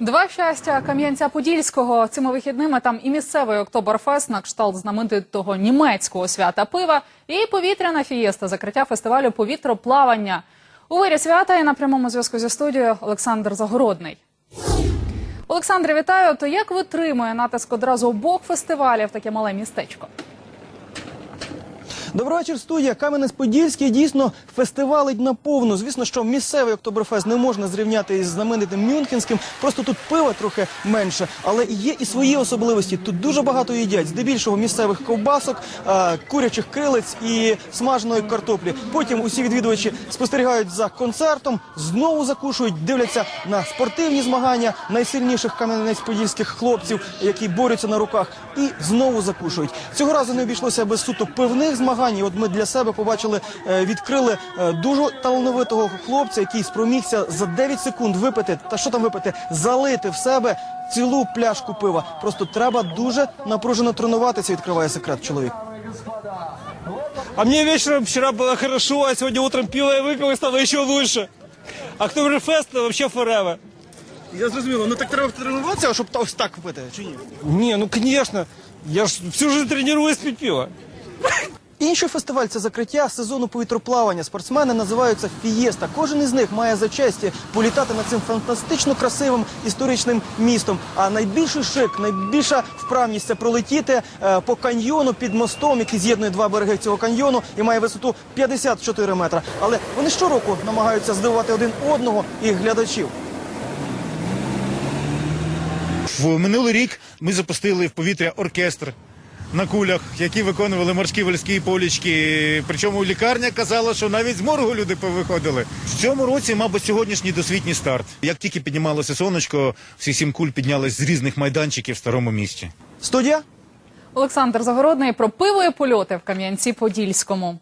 Два щастя Кам'янця-Подільського цими вихідними там і місцевий Октоберфест на кшталт знаменитого німецького свята пива, і повітряна фієста закриття фестивалю повітроплавання. У вирі свята і на прямому зв'язку зі студією Олександр Загородний. Олександре, вітаю. То як витримує натиск одразу обох фестивалів таке мале містечко? Добрий вечір, студія. Кам'янець-Подільський дійсно фестивалить наповну. Звісно, що місцевий Октоберфест не можна зрівняти із знаменитим Мюнхенським. Просто тут пива трохи менше, але є і свої особливості. Тут дуже багато їдять. Здебільшого місцевих ковбасок, е, курячих крилиць і смаженої картоплі. Потім усі відвідувачі спостерігають за концертом, знову закушують, дивляться на спортивні змагання найсильніших кам'янець-подільських хлопців, які борються на руках, і знову закушують. Цього разу не обійшлося без суто пивних змагань І От ми для себе побачили, е, відкрили е, дуже талановитого хлопця, який спромігся за 9 секунд випити, та що там випити, залити в себе цілу пляшку пива. Просто треба дуже напружено тренуватися. Відкриває секрет чоловік. А мне вечером вчера было хорошо, а сегодня утром пиво я выпил и стало еще лучше. Октоберфест это вообще forever. Я зрозуміло. Ну так треба тренуватися, щоб ось так пити, чи ні? Не, ну конечно. Я ж всю жизнь тренируюсь пить пиво. Інший фестиваль це закриття сезону повітроплавання. Спортсмени називаються фієста. Кожен із них має за честі політати над цим фантастично красивим історичним містом. А найбільший шик, найбільша вправність це пролетіти е, по каньйону під мостом, який з'єднує два береги цього каньйону і має висоту 54 метра. Але вони щороку намагаються здивувати один одного і глядачів. В минулий рік ми запустили в повітря оркестр на кулях, які виконували морські вольські полічки. Причому лікарня казала, що навіть з моргу люди повиходили. В цьому році, мабуть, сьогоднішній досвітній старт. Як тільки піднімалося сонечко, всі сім куль піднялись з різних майданчиків в старому місті. Студія. Олександр Загородний про пиво і польоти в Кам'янці-Подільському.